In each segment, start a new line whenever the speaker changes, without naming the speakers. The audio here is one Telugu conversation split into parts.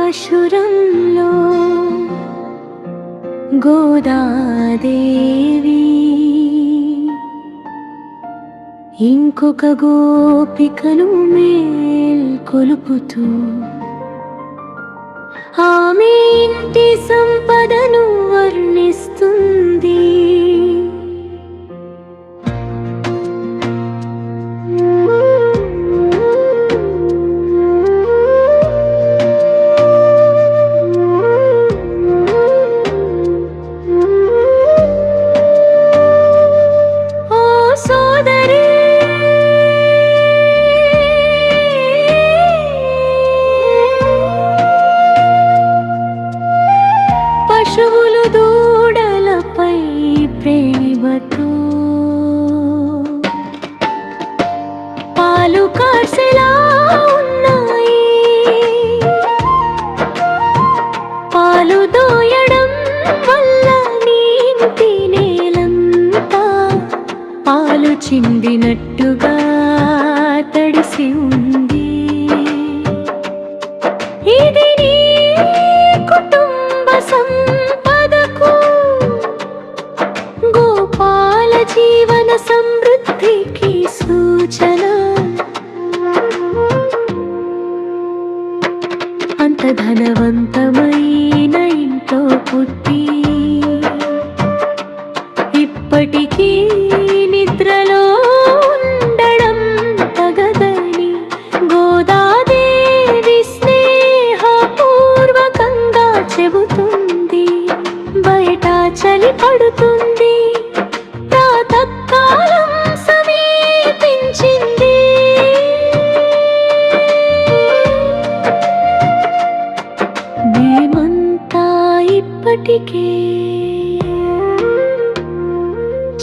పాశురంలో గోదాదేవి ఇంకొక గోపికను మేల్కొలుపుతూ ఆమె ఇంటి సంపదను వర్ణిస్తూ పాలు కార్సెలా ఉన్నాయి. పాలు దోయడం వల్ల నీటి నేలంతా పాలు చిందినట్టుగా తడిసి ఉంది ధనవంతమైన ఇంట్లో పుట్టి ఇప్పటికీ నిద్రలో ఉండడం తగదని గోదాదేవి స్నేహపూర్వకంగా చెబుతుంది బయట చలి పడుతుంది. ఇప్పటికే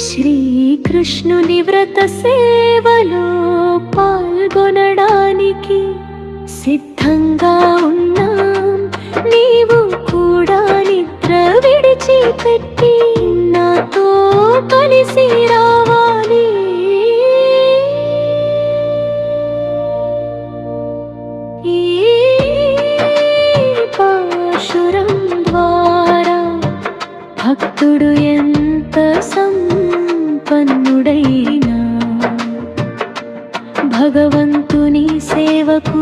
శ్రీకృష్ణుని వ్రత సేవలో పాల్గొనడానికి సిద్ధంగా ఉన్నాం. నీవు కూడా నిద్ర విడిచిపెట్టి నాతో కలిసి భక్తుడు ఎంత సంపన్నుడైనా భగవంతుని సేవకు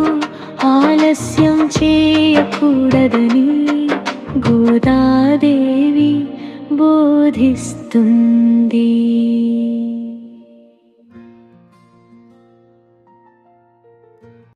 ఆలస్యం చేయకూడదని గోదాదేవి బోధిస్తుంది.